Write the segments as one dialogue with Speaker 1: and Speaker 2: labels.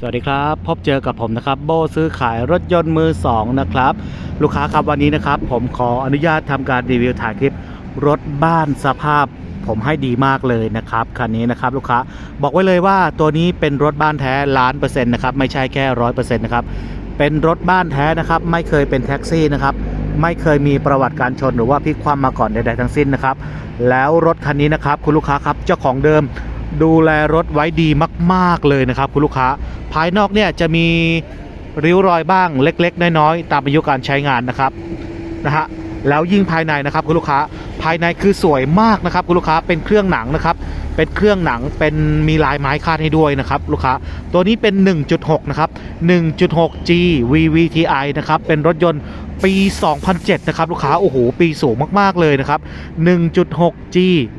Speaker 1: สวัสดีครับ พบเจอกับผมนะครับ โบซื้อขายรถยนต์มือสองนะครับ ลูกค้าครับวันนี้นะครับ ผมขออนุญาตทำการรีวิวถ่ายคลิปรถบ้านสภาพ ผมให้ดีมากเลยนะครับคันนี้นะครับลูกค้าบอกไว้เลยว่าตัวนี้เป็นรถบ้านแท้ล้านเปอร์เซ็นต์นะครับไม่ใช่แค่ร้อยเปอร์เซ็นต์นะครับเป็นรถบ้านแท้นะครับไม่เคยเป็นแท็กซี่นะครับไม่เคยมีประวัติการชนหรือว่าพลิกคว่ำมาก่อนใดๆทั้งสิ้นนะครับแล้วรถคันนี้นะครับคุณลูกค้าครับเจ้าของเดิม ดูแลรถไว้ดีมาก ๆ เลยนะครับ คุณลูกค้า ภายนอกเนี่ยจะมีริ้วรอยบ้างเล็ก ๆ น้อย ๆ ตามอายุการใช้งานนะครับนะฮะแล้วยิ่งภายในนะครับคุณลูกค้าภายในคือสวยมากนะครับคุณลูกค้าเป็นเครื่องหนังนะครับ เป็นเครื่องหนังเป็นมีลายไม้คาดให้ด้วยนะครับลูกค้าตัวนี้เป็น 1.6 นะครับ 1.6G VVTi นะครับเป็นรถยนต์ ปี 2007 นะครับ ลูกค้า โอ้โห ปีสูงมาก ๆ เลยนะครับ 1.6G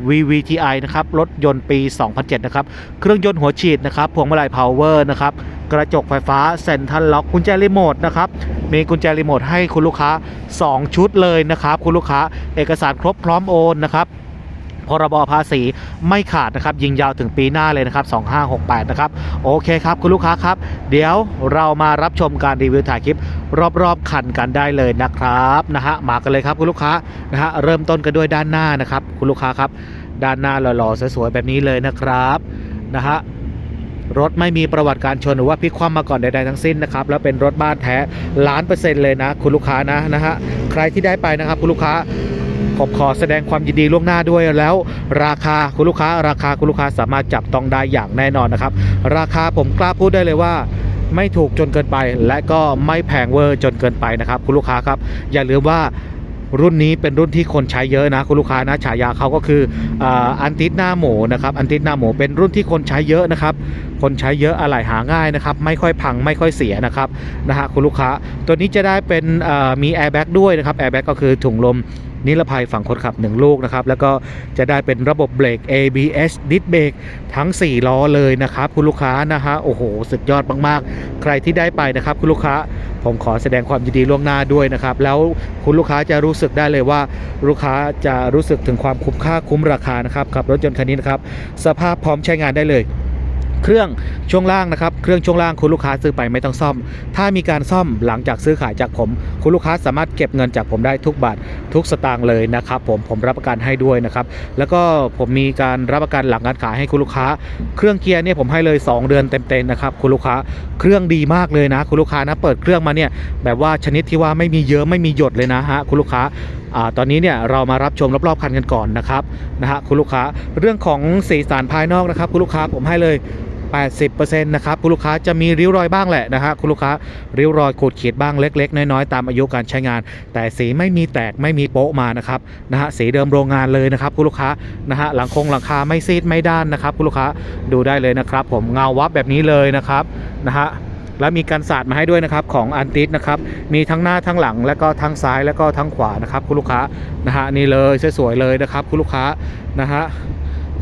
Speaker 1: VVTi นะครับ รถยนต์ปี 2007 นะครับ เครื่องยนต์หัวฉีดนะครับ พวงมาลัยพาวเวอร์นะครับ กระจกไฟฟ้าเซ็นทรัลล็อก กุญแจรีโมทนะครับ มีกุญแจรีโมทให้คุณลูกค้า 2 ชุดเลยนะครับ คุณลูกค้า เอกสารครบพร้อมโอนนะครับ พรบภาษีไม่ขาดนะครับ ยิงยาวถึงปีหน้าเลยนะครับ 2568 นะครับ โอเคครับ คุณลูกค้าครับ เดี๋ยวเรามารับชมการรีวิวถ่ายคลิป รอบๆคันกันได้เลยนะครับนะฮะมากันเลยครับคุณลูกค้านะฮะเริ่มต้นกันด้วยด้านหน้านะครับ คุณลูกค้าครับ ด้านหน้าหล่อๆสวยๆแบบนี้เลยนะครับนะฮะรถไม่มีประวัติการชนหรือว่าพลิกคว่ำมาก่อนใดๆทั้งสิ้นนะครับ แล้วเป็นรถบ้านแท้ล้านเปอร์เซ็นต์เลยนะ คุณลูกค้านะนะฮะใครที่ได้ไปนะครับ คุณลูกค้า ผมขอแสดงความยินดีล่วงหน้าด้วยแล้ว ราคาคุณลูกค้า ราคาคุณลูกค้าสามารถจับต้องได้อย่างแน่นอนนะครับ ราคาผมกล้าพูดได้เลยว่าไม่ถูกจนเกินไป และก็ไม่แพงเวอร์จนเกินไปนะครับ คุณลูกค้าครับ อย่าลืมว่ารุ่นนี้เป็นรุ่นที่คนใช้เยอะนะคุณลูกค้านะฉายาเขาก็คืออันติสหน้าหมูนะครับอันติสหน้าหมูเป็นรุ่นที่คนใช้เยอะนะครับ คนใช้เยอะอะไหล่หาง่ายนะครับ ไม่ค่อยพังไม่ค่อยเสียนะครับนะฮะคุณลูกค้า ตัวนี้จะได้เป็นมีแอร์แบ็กด้วยนะครับแอร์แบ็กก็คือถุงลม นิรภัยฝั่งคนขับ 1 ลูกนะครับ แล้วก็จะได้เป็นระบบเบรก ABS ดิสเบรกทั้ง 4 ล้อเลยนะครับ คุณลูกค้านะฮะโอ้โห สุดยอดมากๆ ใครที่ได้ไปนะครับ คุณลูกค้าผมขอแสดงความยินดีล่วงหน้าด้วยนะครับ แล้วคุณลูกค้าจะรู้สึกได้เลยว่า ลูกค้าจะรู้สึกถึงความคุ้มค่าคุ้มราคานะครับกับรถยนต์คันนี้นะครับสภาพพร้อมใช้งานได้เลย เครื่องช่วงล่างนะครับ เครื่องช่วงล่างคุณลูกค้าซื้อไปไม่ต้องซ่อม ถ้ามีการซ่อมหลังจากซื้อขายจากผม คุณลูกค้าสามารถเก็บเงินจากผมได้ทุกบาททุกสตางค์เลยนะครับผมผมรับประกันให้ด้วยนะครับ แล้วก็ผมมีการรับประกันหลังการขายให้คุณลูกค้า เครื่องเกียร์เนี่ยผมให้เลย 2 เดือนเต็มๆนะครับคุณลูกค้าเครื่องดีมากเลยนะ คุณลูกค้านะเปิดเครื่องมาเนี่ยแบบว่าชนิดที่ว่าไม่มีเยอะไม่มีหยดเลยนะฮะคุณลูกค้าอตอนนี้เนี่ยเรามารับชมรอบๆคันกันก่อนนะครับนะฮะคุณลูกค้าเรื่องของสีสันภายนอกนะครับ คุณลูกค้าผมให้เลย 80%นะครับคุณลูกค้าจะมีริ้วรอยบ้างแหละนะฮะคุณลูกค้าริ้วรอยขูดขีดบ้างเล็ก ๆ น้อยๆตามอายุการใช้งาน แต่สีไม่มีแตกไม่มีโป๊ะมานะครับนะฮะสีเดิมโรงงานเลยนะครับคุณลูกค้านะฮะหลังคงหลังคาไม่ซีดไม่ด้านนะครับคุณลูกค้าดูได้เลยนะครับ ผมเงาวับแบบนี้เลยนะครับนะฮะแล้วมีการสาดมาให้ด้วยนะครับของอันติสนะครับมีทั้งหน้าทั้งหลังแล้วก็ทั้งซ้ายแล้วก็ทั้งขวานะครับคุณลูกค้านะฮะนี่เลยสวยๆเลยนะครับคุณลูกค้านะฮะ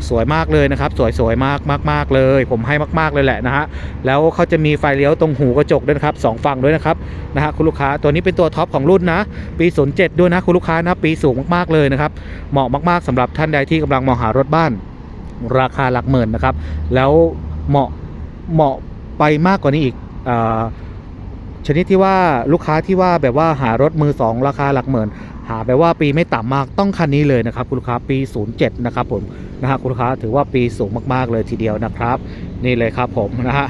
Speaker 1: สวยมากเลยนะครับ สวยสวยมากมากมากเลย ผมให้มาก ๆเลยแหละนะฮะแล้วเขาจะมีไฟเลี้ยวตรงหูกระจกด้วยนะครับสองฝั่งด้วยนะครับนะฮะคุณลูกค้าตัวนี้เป็นตัวท็อปของรุ่นนะ ปี 07 ด้วยนะคุณลูกค้านะปีสูงมากๆเลยนะครับเหมาะมากๆสำหรับท่านใดที่กำลังมองหารถบ้าน ราคาหลักหมื่นนะครับ แล้วเหมาะเหมาะไปมากกว่านี้อีกอาชนิดที่ว่าลูกค้าที่ว่าแบบว่าหารถมือสองราคาหลักหมื่น หาแบบว่าปีไม่ต่ำมากต้องคันนี้เลยนะครับ คุณลูกค้าปี 07 นะครับผมนะฮะคุณลูกค้าถือว่าปีสูงมากๆเลยทีเดียวนะครับ นี่เลยครับผมนะฮะ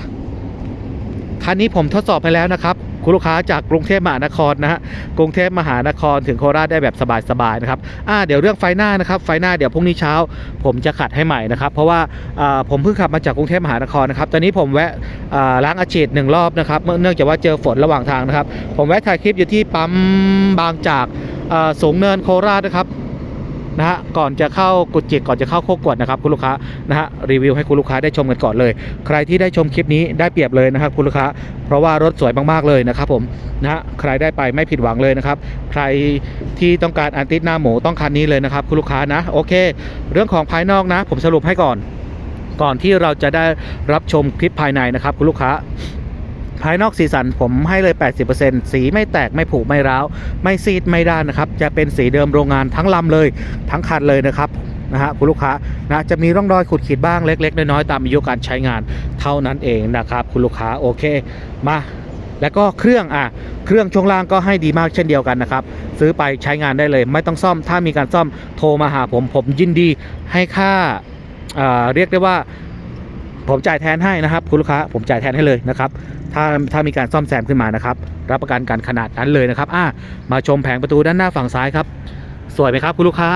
Speaker 1: คันนี้ผมทดสอบไปแล้วนะครับคุณลูกค้าจากกรุงเทพมหานครนะฮะกรุงเทพมหานครถึงโคราชได้แบบสบายๆนะครับอ่าเดี๋ยวเรื่องไฟหน้านะครับไฟหน้าเดี๋ยวพรุ่งนี้เช้า ผมจะขัดให้ใหม่นะครับ เพราะว่าอ่าผมเพิ่งขับมาจากกรุงเทพมหานครนะครับตอนนี้ผมแวะอ่าล้างอาชีพหนึ่งรอบนะครับเนื่องจากว่าเจอฝนระหว่างทางนะครับ ผมแวะถ่ายคลิปอยู่ที่ปั๊มบางจาก สูงเนินโคราชนะครับนะฮะก่อนจะเข้ากุดจิกก่อนจะเข้าโคกวดนะครับคุณลูกค้านะฮะรีวิวให้คุณลูกค้าได้ชมกันก่อนเลย ใครที่ได้ชมคลิปนี้ได้เปรียบเลยนะครับคุณลูกค้า เพราะว่ารถสวยมากๆเลยนะครับผมนะฮะใครได้ไปไม่ผิดหวังเลยนะครับ ใครที่ต้องการอันติสหน้าหมูต้องคันนี้เลยนะครับคุณลูกค้านะโอเค เรื่องของภายนอกนะ ผมสรุปให้ก่อน ก่อนที่เราจะได้รับชมคลิปภายในนะครับคุณลูกค้า ภายนอกสีสันผมให้เลย 80%สีไม่แตกไม่ผุไม่ร้าว ไม่ซีดไม่ด้านนะครับ จะเป็นสีเดิมโรงงานทั้งลำเลย ทั้งคันเลยนะครับนะฮะคุณลูกค้านะจะมีร่องรอยขุดขีดบ้างเล็ก ๆ น้อยๆตามอายุการใช้งานเท่านั้นเองนะครับ คุณลูกค้าโอเคมา แล้วก็เครื่องอะเครื่องช่วงล่างก็ให้ดีมากเช่นเดียวกันนะครับ ซื้อไปใช้งานได้เลย ไม่ต้องซ่อมถ้ามีการซ่อมโทรมาหาผมผมยินดีให้ค่าเอ่อเรียกได้ว่า ผมจ่ายแทนให้นะครับ คุณลูกค้าผมจ่ายแทนให้เลยนะครับถ้าถ้ามีการซ่อมแซมขึ้นมานะครับ รับประกันการขนาดนั้นเลยนะครับอะมาชมแผงประตูด้านหน้าฝั่งซ้ายครับ สวยไหมครับคุณลูกค้า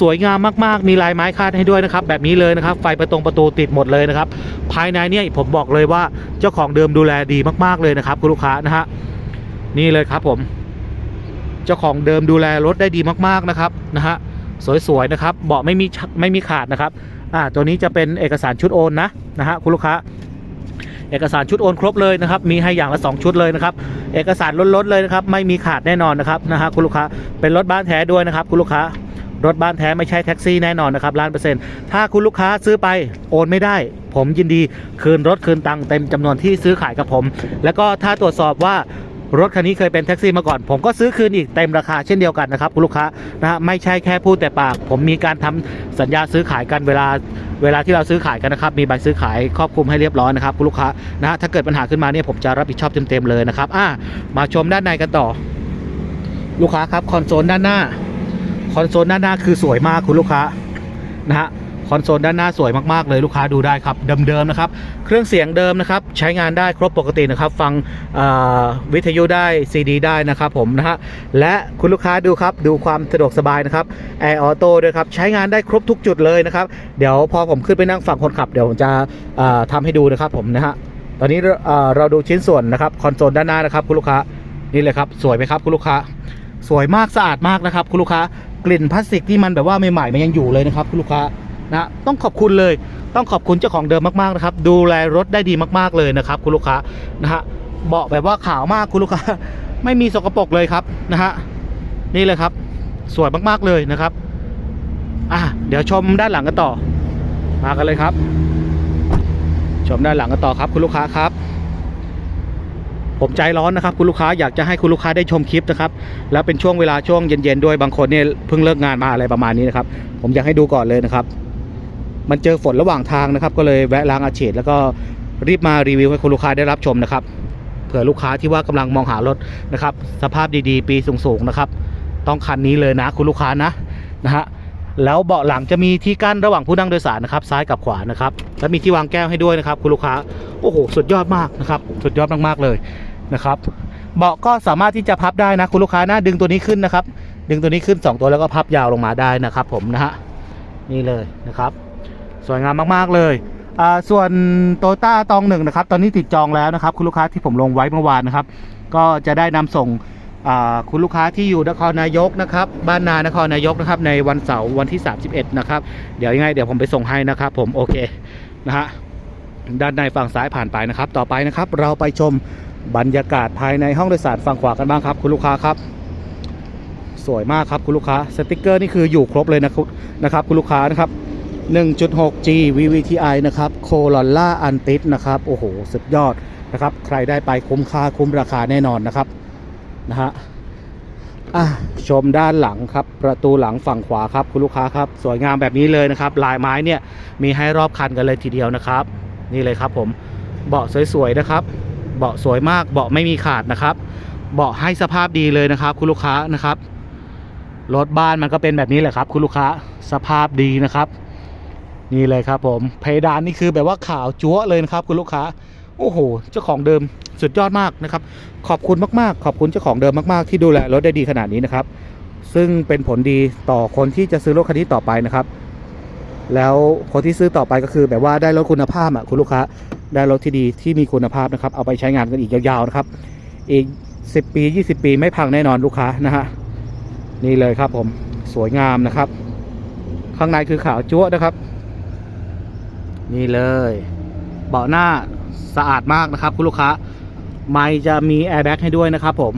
Speaker 1: สวยงามมากๆ มีลายไม้คาดให้ด้วยนะครับ แบบนี้เลยนะครับ ไฟประตงประตูติดหมดเลยนะครับ ภายในเนี่ยผมบอกเลยว่าเจ้าของเดิมดูแลดีมากๆเลยนะครับคุณลูกค้านะฮะนี่เลยครับผมเจ้าของเดิมดูแลรถได้ดีมากๆนะครับนะฮะสวยๆนะครับเบาะไม่มีไม่มีขาดนะครับ อ่าตัวนี้จะเป็นเอกสารชุดโอนนะนะฮะคุณลูกค้า เอกสารชุดโอนครบเลยนะครับมีให้อย่างละ 2 ชุดเลยนะครับเอกสารล้นๆเลยนะครับไม่มีขาดแน่นอนนะครับนะฮะคุณลูกค้าเป็นรถบ้านแท้ด้วยนะครับคุณลูกค้ารถบ้านแท้ไม่ใช่แท็กซี่แน่นอนนะครับล้านเปอร์เซ็นต์ถ้าคุณลูกค้าซื้อไปโอนไม่ได้ ผมยินดีคืนรถคืนตังค์เต็มจำนวนที่ซื้อขายกับผม แล้วก็ถ้าตรวจสอบว่า รถคันนี้เคยเป็นแท็กซี่มาก่อน ผมก็ซื้อคืนอีกเต็มราคาเช่นเดียวกันนะครับคุณลูกค้านะฮะไม่ใช่แค่พูดแต่ปาก ผมมีการทำสัญญาซื้อขายกันเวลาเวลาที่เราซื้อขายกันนะครับมีใบซื้อขายครอบคลุมให้เรียบร้อยนะครับคุณลูกค้านะฮะถ้าเกิดปัญหาขึ้นมาเนี่ยผมจะรับผิดชอบเต็มๆเลยนะครับอะมาชมด้านในกันต่อ ลูกค้าครับคอนโซลด้านหน้า คอนโซลด้านหน้าคือสวยมากคุณลูกค้านะฮะ คอนโซลด้านหน้าสวยมากๆเลยลูกค้าดูได้ครับเดิมๆนะครับ เครื่องเสียงเดิมนะครับใช้งานได้ครบปกตินะครับ ฟังวิทยุได้ซีดีได้นะครับผมนะฮะและคุณลูกค้าดูครับดูความสะดวกสบายนะครับแอร์ออโต้ด้วยครับใช้งานได้ครบทุกจุดเลยนะครับเดี๋ยวพอผมขึ้นไปนั่งฝั่งคนขับเดี๋ยวผมจะเอ่อทำให้ดูนะครับผมนะฮะตอนนี้เอ่อเราดูชิ้นส่วนนะครับคอนโซลด้านหน้านะครับคุณลูกค้านี่เลยครับสวยไหมครับคุณลูกค้า สวยมากสะอาดมากนะครับคุณลูกค้ากลิ่นพลาสติกที่มันแบบว่าใหม่ๆมันยังอยู่เลยนะครับคุณลูกค้า นะต้องขอบคุณเลยต้องขอบคุณเจ้าของเดิมมากๆนะครับ ดูแลรถได้ดีมากๆเลยนะครับ คุณลูกค้านะฮะเบาะแบบว่าขาวมากคุณลูกค้า ไม่มีสกปรกเลยครับนะฮะนี่เลยครับ สวยมากๆเลยนะครับอะเดี๋ยวชมด้านหลังกันต่อ มากันเลยครับ ชมด้านหลังกันต่อครับ คุณลูกค้าครับ ผมใจร้อนนะครับ คุณลูกค้าอยากจะให้คุณลูกค้าได้ชมคลิปนะครับ แล้วเป็นช่วงเวลาช่วงเย็นๆด้วยบางคนเนี่ยเพิ่งเลิกงานมาอะไรประมาณนี้นะครับ ผมอยากให้ดูก่อนเลยนะครับ มันเจอฝนระหว่างทางนะครับ ก็เลยแวะล้างอาเฉดแล้วก็รีบมารีวิวให้คุณลูกค้าได้รับชมนะครับ เผื่อลูกค้าที่ว่ากำลังมองหารถนะครับ สภาพดีๆ ปีสูงๆนะครับ ต้องคันนี้เลยนะคุณลูกค้านะนะฮะแล้วเบาะหลังจะมีที่กั้นระหว่างผู้นั่งโดยสารนะครับ ซ้ายกับขวานะครับ และมีที่วางแก้วให้ด้วยนะครับ คุณลูกค้าโอ้โหสุดยอดมากนะครับ สุดยอดมากๆเลยนะครับเบาะก็สามารถที่จะพับได้นะคุณลูกค้านะดึงตัวนี้ขึ้นนะครับ ดึงตัวนี้ขึ้น 2 ตัวแล้วก็พับยาวลงมาได้นะครับ ผมนะฮะนี่เลยนะครับ สวยงามมากๆเลยอ่าส่วนโตต้าตองหนึ่งนะครับ ตอนนี้ติดจองแล้วนะครับ คุณลูกค้าที่ผมลงไว้เมื่อวานนะครับ ก็จะได้นำส่งอ่าคุณลูกค้าที่อยู่นครนายกนะครับ บ้านนานครนายกนะครับ ในวันเสาร์วันที่ 31 นะครับ เดี๋ยวยังไงเดี๋ยวผมไปส่งให้นะครับ ผมโอเคนะฮะด้านในฝั่งซ้ายผ่านไปนะครับ ต่อไปนะครับ เราไปชมบรรยากาศภายในห้องโดยสารฝั่งขวากันบ้างครับ คุณลูกค้าครับ สวยมากครับคุณลูกค้าสติกเกอร์นี่คืออยู่ครบเลยนะครับนะครับ คุณลูกค้านะครับ 1.6G VVTi นะครับ Corolla Antis นะครับ โอ้โห สุดยอดนะครับ ใครได้ไปคุ้มค่าคุ้มราคาแน่นอนนะครับ นะฮะอะชมด้านหลังครับ ประตูหลังฝั่งขวาครับ คุณลูกค้าครับ สวยงามแบบนี้เลยนะครับ ลายไม้เนี่ย มีให้รอบคันกันเลยทีเดียวนะครับ นี่เลยครับผม เบาะสวยๆนะครับ เบาะสวยมาก เบาะไม่มีขาดนะครับ เบาะให้สภาพดีเลยนะครับ คุณลูกค้านะครับ รถบ้านมันก็เป็นแบบนี้แหละครับ คุณลูกค้า สภาพดีนะครับ นี่เลยครับผมเพดานนี่คือแบบว่าขาวจั๊วะเลยนะครับคุณลูกค้า โอ้โห เจ้าของเดิมสุดยอดมากนะครับ ขอบคุณมากๆ ขอบคุณเจ้าของเดิมมากๆ ที่ดูแลรถได้ดีขนาดนี้นะครับ ซึ่งเป็นผลดีต่อคนที่จะซื้อรถคันนี้ต่อไปนะครับ แล้วคนที่ซื้อต่อไปก็คือแบบว่าได้รถคุณภาพอะคุณลูกค้าได้รถที่ดีที่มีคุณภาพนะครับ เอาไปใช้งานกันอีกยาวๆนะครับ อีก 10 ปี 20 ปีไม่พังแน่นอนลูกค้านะฮะนี่เลยครับผมสวยงามนะครับ ข้างในคือขาวจั๊วะนะครับ นี่เลย เบาะหน้าสะอาดมากนะครับ คุณลูกค้า ไม่จะมีแอร์แบ็กให้ด้วยนะครับผม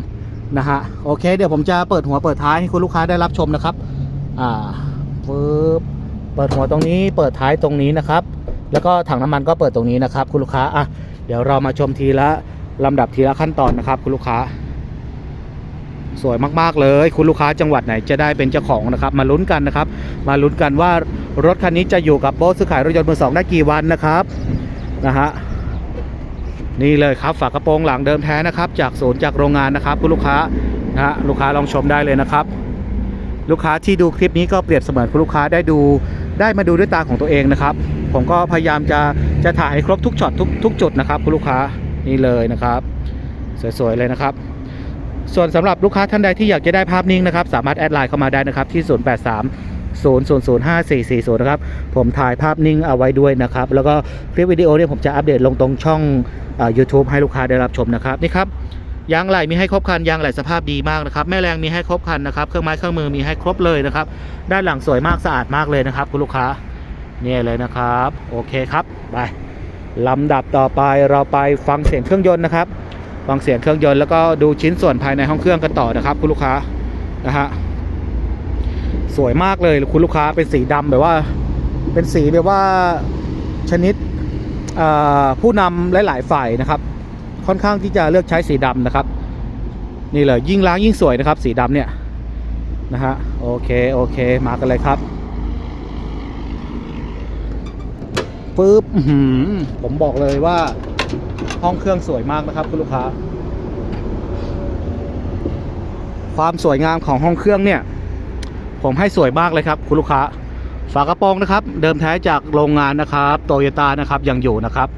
Speaker 1: นะฮะโอเค เดี๋ยวผมจะเปิดหัวเปิดท้ายให้คุณลูกค้าได้รับชมนะครับ อ่าปึ๊บเปิดหัวตรงนี้ เปิดท้ายตรงนี้นะครับ แล้วก็ถังน้ำมันก็เปิดตรงนี้นะครับ คุณลูกค้าอะเดี๋ยวเรามาชมทีละลำดับทีละขั้นตอนนะครับ คุณลูกค้า สวยมากๆเลย คุณลูกค้าจังหวัดไหนจะได้เป็นเจ้าของนะครับ มาลุ้นกันนะครับ มาลุ้นกันว่ารถคันนี้จะอยู่กับโบสซื้อขายรถยนต์มือสองได้กี่วันนะครับนะฮะนี่เลยครับฝากระโปรงหลังเดิมแท้นะครับ จากศูนย์จากโรงงานนะครับ คุณลูกค้านะฮะลูกค้าลองชมได้เลยนะครับ ลูกค้าที่ดูคลิปนี้ก็เปรียบเสมือนคุณลูกค้าได้ดูได้มาดูด้วยตาของตัวเองนะครับ ผมก็พยายามจะจะถ่ายให้ครบทุกช็อตทุกทุกจุดนะครับ คุณลูกค้านี่เลยนะครับ สวยๆเลยนะครับ ส่วนสำหรับลูกค้าท่านใดที่อยากจะได้ภาพนิ่งนะครับ สามารถแอดไลน์เข้ามาได้นะครับที่ 083 000 5440 นะครับ ผมถ่ายภาพนิ่งเอาไว้ด้วยนะครับ แล้วก็คลิปวิดีโอเนี่ยผมจะอัปเดตลงตรงช่องอ YouTube ให้ลูกค้าได้รับชมนะครับ นี่ครับยางไหล่มีให้ครบคันยางไหล่สภาพดีมากนะครับ แม่แรงมีให้ครบคันนะครับ เครื่องไม้เครื่องมือมีให้ครบเลยนะครับ ด้านหลังสวยมากสะอาดมากเลยนะครับ คุณลูกค้าเนี่ยเลยนะครับ โอเคครับไปลำดับต่อไปเราไปฟังเสียงเครื่องยนต์นะครับ ฟังเสียงเครื่องยนต์แล้วก็ดูชิ้นส่วนภายในห้องเครื่องกันต่อนะครับ คุณลูกค้านะฮะสวยมากเลยคุณลูกค้าเป็นสีดำแบบว่า เป็นสีแบบว่าชนิดผู้นำหลาย ๆ ฝ่ายนะครับ ค่อนข้างที่จะเลือกใช้สีดำนะครับ นี่เลยยิ่งล้างยิ่งสวยนะครับ สีดำเนี่ยนะฮะโอเคโอเคมากันเลยครับปึ๊บผมบอกเลยว่า ห้องเครื่องสวยมากนะครับคุณลูกค้า ความสวยงามของห้องเครื่องเนี่ย ผมให้สวยมากเลยครับคุณลูกค้า ฝากระโปรงนะครับ เดิมแท้จากโรงงานนะครับโตโยต้านะครับยังอยู่นะครับ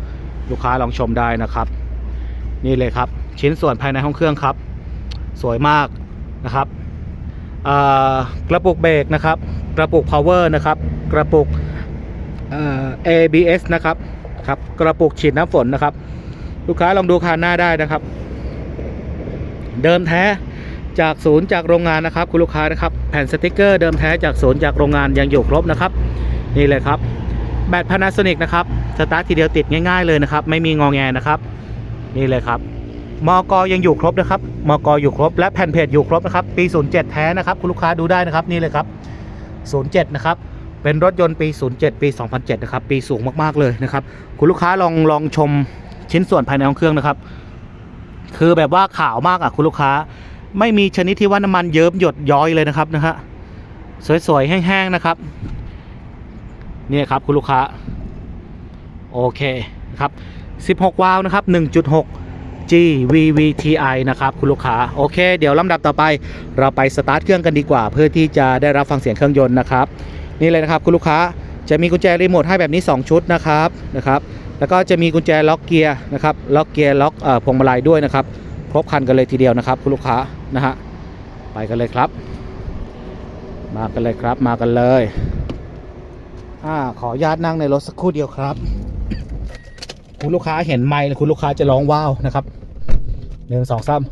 Speaker 1: ลูกค้าลองชมได้นะครับ นี่เลยครับ ชิ้นส่วนภายในห้องเครื่องครับ สวยมากนะครับกระปุกเบรกนะครับ กระปุก power นะครับ กระปุกเอ่อ ABS นะครับ ครับกระปุกฉีดน้ำฝนนะครับ ลูกค้าลองดูคานหน้าได้นะครับ เดิมแท้จากศูนย์จากโรงงานนะครับ คุณลูกค้านะครับ แผ่นสติกเกอร์เดิมแท้จากศูนย์จากโรงงานยังอยู่ครบนะครับ นี่เลยครับแบต Panasonic นะครับสตาร์ททีเดียวติดง่ายๆเลยนะครับ ไม่มีงองแงนะครับ นี่เลยครับมอกยังอยู่ครบนะครับมอกอยู่ครบ และแผ่นเพจอยู่ครบนะครับ ปี 07 แท้นะครับ คุณลูกค้าดูได้นะครับนี่เลยครับ 07 นะครับ เป็นรถยนต์ปี 07 ปี 2007 นะครับ ปีสูงมาก ๆ เลยนะครับ คุณลูกค้าลองลองชมชิ้นส่วนภายในห้องเครื่องนะครับ คือแบบว่าขาวมากอะคุณลูกค้า ไม่มีชนิดที่ว่าน้ำมันเยิ้มหยดย้อยเลยนะครับนะฮะ สวย ๆ แห้ง ๆ นะครับเนี่ยครับคุณลูกค้า โอเคนะครับ 16 วาล์วนะครับ 1.6 GVVTi นะครับคุณลูกค้าโอเค เดี๋ยวลำดับต่อไป เราไปสตาร์ทเครื่องกันดีกว่า เพื่อที่จะได้รับฟังเสียงเครื่องยนต์นะครับ นี่เลยนะครับคุณลูกค้าจะมีกุญแจรีโมทให้แบบนี้ 2 ชุดนะครับนะครับแล้วก็จะมีกุญแจล็อกเกียร์นะครับล็อกเกียร์ล็อกพวงมาลัยด้วยนะครับครบครันกันเลยทีเดียวนะครับ คุณลูกค้านะฮะไปกันเลยครับ มากันเลยครับมากันเลยอ่าขออนุญาตนั่งในรถสักครู่เดียวครับ คุณลูกค้าเห็นไมค์คุณลูกค้าจะร้องว้าวนะครับหนึ่งสองสาม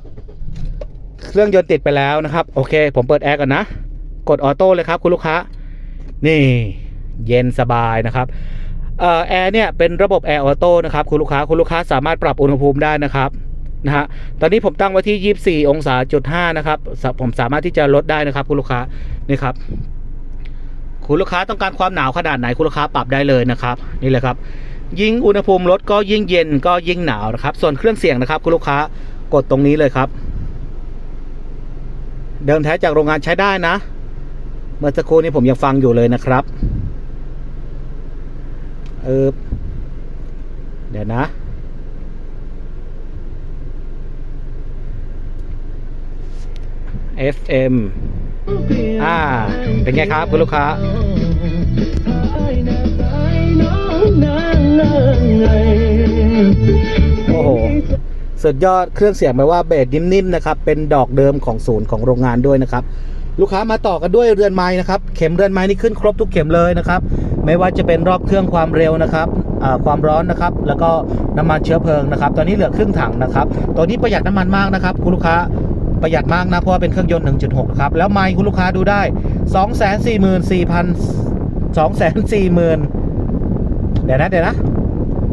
Speaker 1: เครื่องยนต์ติดไปแล้วนะครับ โอเค ผมเปิดแอร์ก่อนนะ กดออโต้เลยครับ คุณลูกค้า นี่เย็นสบายนะครับแอร์เนี่ยเป็นระบบแอร์ออโต้นะครับคุณลูกค้าคุณลูกค้าสามารถปรับอุณหภูมิได้นะครับนะฮะตอนนี้ผมตั้งไว้ที่ 24 องศาจุด5นะครับผมสามารถที่จะลดได้นะครับ คุณลูกค้านี่ครับคุณลูกค้าต้องการความหนาวขนาดไหนคุณลูกค้าปรับได้เลยนะครับ นี่เลยครับ ยิ่งอุณหภูมิลดก็ยิ่งเย็นก็ยิ่งหนาวนะครับ ส่วนเครื่องเสียงนะครับ คุณลูกค้ากดตรงนี้เลยครับ เดิมแท้จากโรงงานใช้ได้นะ เมื่อสักครู่นี้ผมยังฟังอยู่เลยนะครับ เออเดี๋ยวนะ FM อ่า เป็นไงครับคุณลูกค้าโอ้โหสุดยอดเครื่องเสียงแปลว่าเบสนิ่มๆนะครับ เป็นดอกเดิมของศูนย์ของโรงงานด้วยนะครับ ลูกค้ามาต่อกันด้วยเรือนไม้นะครับ เข็มเรือนไม้นี่ขึ้นครบทุกเข็มเลยนะครับ ไม่ว่าจะเป็นรอบเครื่องความเร็วนะครับความร้อนนะครับ แล้วก็น้ำมันเชื้อเพลิงนะครับ ตอนนี้เหลือครึ่งถังนะครับ ตัวนี้ประหยัดน้ำมันมากนะครับ คุณลูกค้าประหยัดมากนะเพราะว่าเป็นเครื่องยนต์ 1.6 ครับ แล้วไมค์คุณลูกค้าดูได้ 244,000 240,000เดี๋ยวนะเดี๋ยวนะ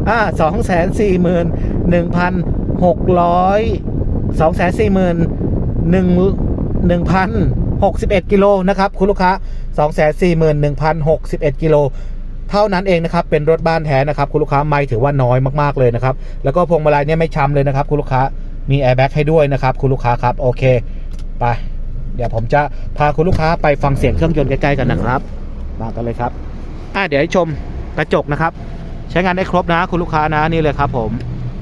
Speaker 1: อ่าสองแสนสี่หมื่นหนึ่งพัน หกสิบเอ็ดกิโลนะครับคุณลูกค้าสองแสนสี่หมื่นหนึ่งพันหกสิบเอ็ดกิโลเท่านั้นเองนะครับเป็นรถบ้านแท้นะครับคุณลูกค้าไม่ถือว่าน้อยมากๆเลยนะครับแล้วก็พวงมาลัยเนี่ยไม่ช้ำเลยนะครับคุณลูกค้ามีแอร์แบ็กให้ด้วยนะครับคุณลูกค้าครับโอเคไปเดี๋ยวผมจะพาคุณลูกค้าไปฟังเสียงเครื่องยนต์ใกล้ๆกันนะครับมากันเลยครับอะเดี๋ยวให้ชมกระจกนะครับ ใช้งานได้ครบนะคุณลูกค้านะนี่เลยครับ ผม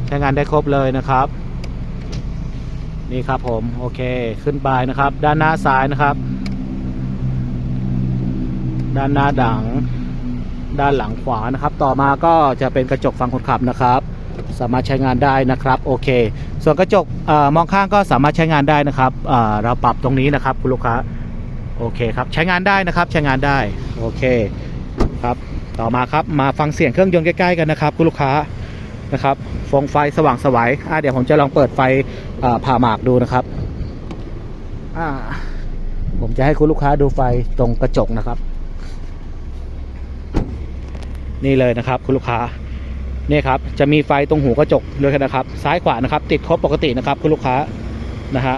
Speaker 1: ใช้งานได้ครบเลยนะครับ นี่ครับผมโอเคขึ้นไปนะครับ ด้านหน้าซ้ายนะครับ ด้านหน้าดังด้านหลังขวานะครับ ต่อมาก็จะเป็นกระจกฝั่งคนขับนะครับ สามารถใช้งานได้นะครับโอเค ส่วนกระจกอมองข้างก็สามารถใช้งานได้นะครับเราปรับตรงนี้นะครับคุณลูกค้าโอเคครับใช้งานได้นะครับใช้งานได้โอเคครับ ต่อมาครับมาฟังเสียงเครื่องยนต์ใกล้ๆกันนะครับคุณลูกค้า นะครับฟองไฟสว่างสวัยอะเดี๋ยวผมจะลองเปิดไฟผ่าหมากดูนะครับอ่าผมจะให้คุณลูกค้าดูไฟตรงกระจกนะครับ นี่เลยนะครับคุณลูกค้านี่ครับจะมีไฟตรงหูกระจกด้วยกันนะครับ ซ้ายขวานะครับ ติดครบปกตินะครับ คุณลูกค้านะฮะ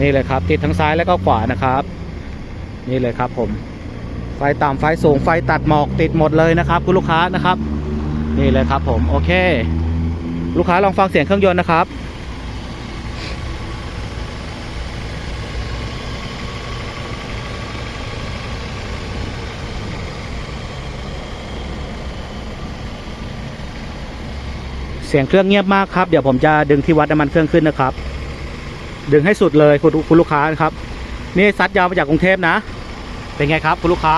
Speaker 1: นี่เลยครับ ติดทั้งซ้ายและก็ขวานะครับ นี่เลยครับผมไฟต่ำไฟสูงไฟตัดหมอกติดหมดเลยนะครับ คุณลูกค้านะครับ นี่เลยครับผมโอเค ลูกค้าลองฟังเสียงเครื่องยนต์นะครับเสียงเครื่องเงียบมากครับ เดี๋ยวผมจะดึงที่วัดน้ำมันเครื่องขึ้นนะครับ ดึงให้สุดเลยคุณคุณลูกค้านะครับ นี่ซัดยาวมาจากกรุงเทพนะ เป็นไงครับคุณลูกค้า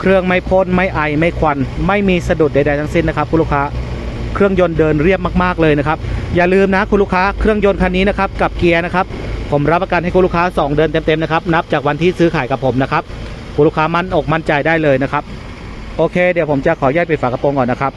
Speaker 1: เครื่องไม่พ่นไม่ไอไม่ควัน ไม่มีสะดุดใดๆทั้งสิ้นนะครับ คุณลูกค้าเครื่องยนต์เดินเรียบมากๆเลยนะครับ อย่าลืมนะคุณลูกค้าเครื่องยนต์คันนี้นะครับกับเกียร์นะครับ ผมรับประกันให้คุณลูกค้า 2 เดือนเต็มๆนะครับนับจากวันที่ซื้อขายกับผมนะครับคุณลูกค้ามั่นอกมั่นใจได้เลยนะครับ โอเค เดี๋ยวผมจะขอแยกปิดฝากระโปรงก่อนนะครับ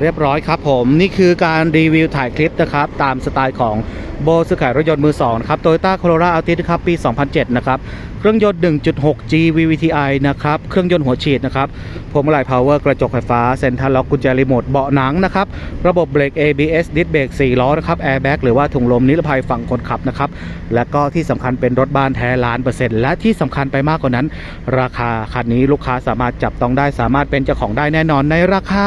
Speaker 1: เรียบร้อยครับผม นี่คือการรีวิวถ่ายคลิปนะครับ ตามสไตล์ของโบซื้อขายรถยนต์มือ2นะครับ Toyota Corolla Altis นะครับปี 2007 นะครับ เครื่องยนต์ 1.6G VVTi นะครับ เครื่องยนต์หัวฉีดนะครับพวงมาลัย power กระจกไฟฟ้า เซ็นทรัลล็อกกุญแจรีโมทเบาะหนังนะครับ ระบบเบรก ABS ดิสเบรก4ล้อนะครับ airbag หรือว่าถุงลมนิรภัยฝั่งคนขับนะครับ และก็ที่สำคัญเป็นรถบ้านแท้ล้านเปอร์เซ็นต์และที่สำคัญไปมากกว่านั้น ราคาคันนี้ลูกค้าสามารถจับต้องได้สามารถเป็นเจ้าของได้แน่นอนในราคา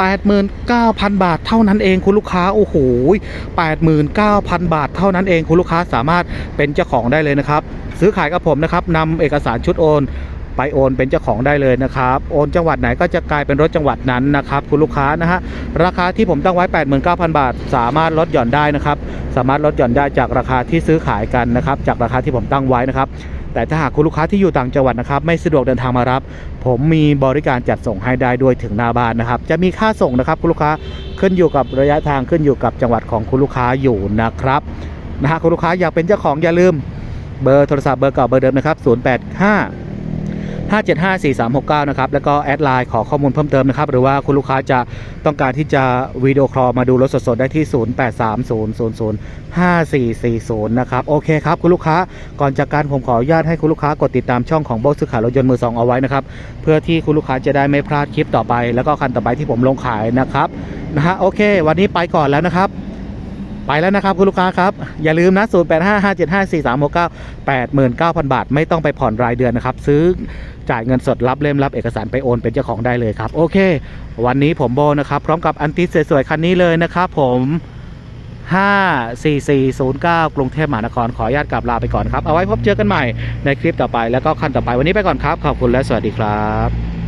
Speaker 1: 89,000 บาทเท่านั้นเองคุณลูกค้าโอ้โห89,000 บาทเท่านั้นเองคุณลูกค้าสามารถเป็นเจ้าของได้เลยนะครับ ซื้อขายกับผมนะครับนำเอกสารชุดโอนไปโอนเป็นเจ้าของได้เลยนะครับ โอนจังหวัดไหนก็จะกลายเป็นรถจังหวัดนั้นนะครับ คุณลูกค้านะฮะราคาที่ผมตั้งไว้ 89,000 บาท สามารถลดหย่อนได้นะครับ สามารถลดหย่อนได้จากราคาที่ซื้อขายกันนะครับ จากราคาที่ผมตั้งไว้นะครับ แต่ถ้าหากคุณลูกค้าที่อยู่ต่างจังหวัดนะครับไม่สะดวกเดินทางมารับ ผมมีบริการจัดส่งให้ได้ด้วยถึงหน้าบ้านนะครับ จะมีค่าส่งนะครับคุณลูกค้าขึ้นอยู่กับระยะทางขึ้นอยู่กับจังหวัดของคุณลูกค้าอยู่นะครับนะฮะคุณลูกค้าอยากเป็นเจ้าของอย่าลืมเบอร์โทรศัพท์เบอร์เก่าเบอร์เดิมนะครับ 085 5754369 นะครับ แล้วก็แอดไลน์ขอข้อมูลเพิ่มเติมนะครับ หรือว่าคุณลูกค้าจะต้องการที่จะวิดีโอคอลมาดูรถสดๆ ได้ที่ 0830005440 นะครับ โอเคครับ คุณลูกค้าก่อนจากการผมขออนุญาตให้คุณลูกค้ากดติดตามช่องของโบกซื้อขายรถยนต์มือสองเอาไว้นะครับ เพื่อที่คุณลูกค้าจะได้ไม่พลาดคลิปต่อไป แล้วก็คันต่อไปที่ผมลงขายนะครับนะฮะโอเค วันนี้ไปก่อนแล้วนะครับ ไปแล้วนะครับคุณลูกค้าครับ อย่าลืมนะ 0 8 5 5 7 5 4 3 6 9 89,000 บาท ไม่ต้องไปผ่อนรายเดือนนะครับ ซื้อจ่ายเงินสดรับเล่มรับเอกสารไปโอนเป็นเจ้าของได้เลยครับ โอเค วันนี้ผมโบนะครับ พร้อมกับอันติสวยๆคันนี้เลยนะครับผม54409 กรุงเทพมหานครขออนุญาตกลับลาไปก่อนครับ เอาไว้พบเจอกันใหม่ในคลิปต่อไปแล้วก็คันต่อไปวันนี้ไปก่อนครับ ขอบคุณและสวัสดีครับ